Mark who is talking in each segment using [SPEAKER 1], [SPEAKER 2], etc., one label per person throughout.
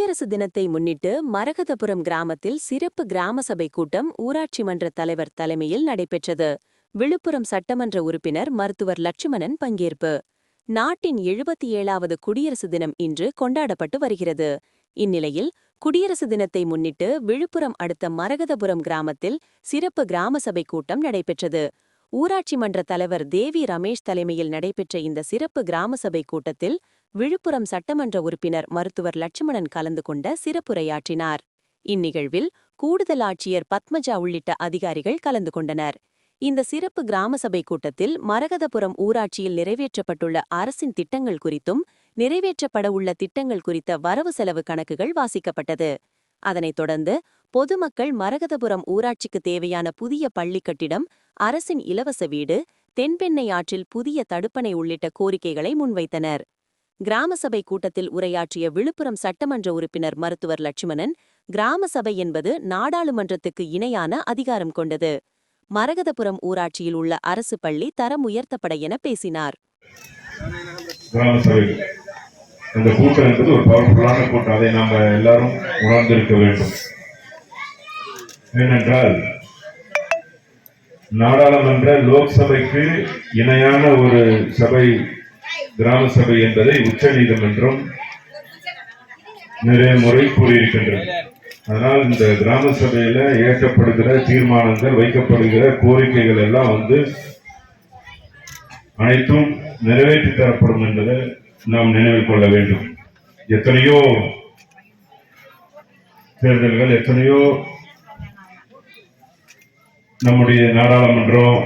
[SPEAKER 1] குடியரசு தினத்தை முன்னிட்டு மரகதபுரம் கிராமத்தில் சிறப்பு கிராம சபை கூட்டம் ஊராட்சி மன்ற தலைவர் தலைமையில் நடைபெற்றது. விழுப்புரம் சட்டமன்ற உறுப்பினர் மருத்துவர் லட்சுமணன் பங்கேற்பு. நாட்டின் எழுபத்தி ஏழாவது குடியரசு தினம் இன்று கொண்டாடப்பட்டு வருகிறது. இந்நிலையில் குடியரசு தினத்தை முன்னிட்டு விழுப்புரம் அடுத்த மரகதபுரம் கிராமத்தில் சிறப்பு கிராம சபை கூட்டம் நடைபெற்றது. ஊராட்சி மன்ற தலைவர் தேவி ரமேஷ் தலைமையில் நடைபெற்ற இந்த சிறப்பு கிராம சபை கூட்டத்தில் விழுப்புரம் சட்டமன்ற உறுப்பினர் மருத்துவர் லட்சுமணன் கலந்து கொண்ட சிறப்புரையாற்றினார். இந்நிகழ்வில் கூடுதல் ஆட்சியர் பத்மஜா உள்ளிட்ட அதிகாரிகள் கலந்து கொண்டனர். இந்த சிறப்பு கிராம சபை கூட்டத்தில் மரகதபுரம் ஊராட்சியில் நிறைவேற்றப்பட்டுள்ள அரசின் திட்டங்கள் குறித்தும் நிறைவேற்றப்பட உள்ள திட்டங்கள் குறித்த வரவு செலவு கணக்குகள் வாசிக்கப்பட்டது. அதனைத் தொடர்ந்து பொதுமக்கள் மரகதபுரம் ஊராட்சிக்கு தேவையான புதிய பள்ளி கட்டிடம் அரசின் இலவச வீடு தென்பெண்ணை ஆற்றில் புதிய தடுப்பணை உள்ளிட்ட கோரிக்கைகளை முன்வைத்தனர். கிராம சபை கூட்டத்தில் உரையாற்றிய விழுப்புரம் சட்டமன்ற உறுப்பினர் மருத்துவர் லட்சுமணன் கிராம சபை என்பது நாடாளுமன்றத்துக்கு இணையான அதிகாரம் கொண்டது. மரகதபுரம் ஊராட்சியில் உள்ள அரசு பள்ளி தரம் உயர்த்தப்பட என பேசினார்.
[SPEAKER 2] கிராம சபை. இந்த கூட்டம் என்பது ஒரு பவர்ஃபுல்லான கூட்டம். அதை நாம் எல்லாரும் உணர்ந்திருக்க வேண்டும். ஏனென்றால் நாடாளுமன்ற லோக்சபைக்கு இணையான ஒரு சபை கிராம சபை என்பதை உச்ச நீதிமன்றம் நிறைய முறை கூறியிருக்கின்றது. அதனால் இந்த கிராம சபையில ஏற்றப்படுகிற தீர்மானங்கள் வைக்கப்படுகிற கோரிக்கைகள் எல்லாம் வந்து அனைத்தும் நிறைவேற்றி தரப்படும் என்பதை நாம் நினைவில் கொள்ள வேண்டும். எத்தனையோ தேர்தல்கள் எத்தனையோ நம்முடைய நாடாளுமன்றம்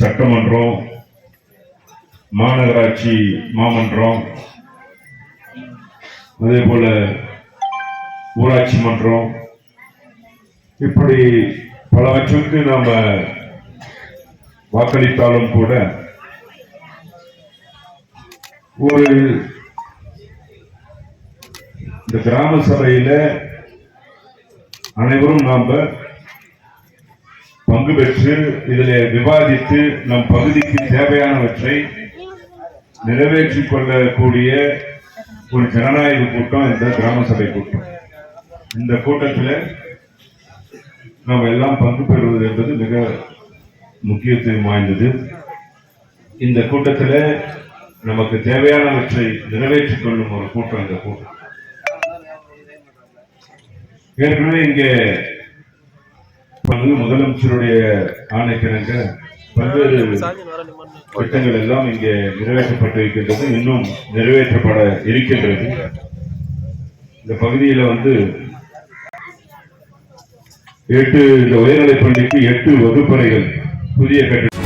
[SPEAKER 2] சட்டமன்றம் மாநகராட்சி மாமன்றம் அதே போல ஊராட்சி மன்றம். இப்படி பலவற்றுக்கு நாம் வாக்களித்தாலும் கூட ஒரு இந்த கிராம சபையில அனைவரும் நாம பங்கு பெற்று இதில் விவாதித்து நம் பகுதிக்கு தேவையானவற்றை நிறைவேற்றிக் கொள்ளக்கூடிய ஒரு ஜனநாயக கூட்டம் இந்த கிராம சபை கூட்டம். இந்த கூட்டத்தில் நாம் எல்லாம் பங்கு பெறுவது என்பது மிக முக்கியத்துவம் வாய்ந்தது. இந்த கூட்டத்தில் நமக்கு தேவையானவற்றை நிறைவேற்றிக் கொள்ளும் ஒரு கூட்டம் இந்த கூட்டம். ஏற்கனவே இங்கே பங்கு முதலமைச்சருடைய ஆணைக்கிணங்க பல்வேறு திட்டங்கள் எல்லாம் இங்கே நிறைவேற்றப்பட்டு இருக்கின்றது. இன்னும் நிறைவேற்றப்பட இருக்கின்றது. இந்த பகுதியில வந்து எட்டு இந்த உயர்நிலைப் பள்ளிக்கு எட்டு வகுப்பறைகள் புதிய கட்டிடம்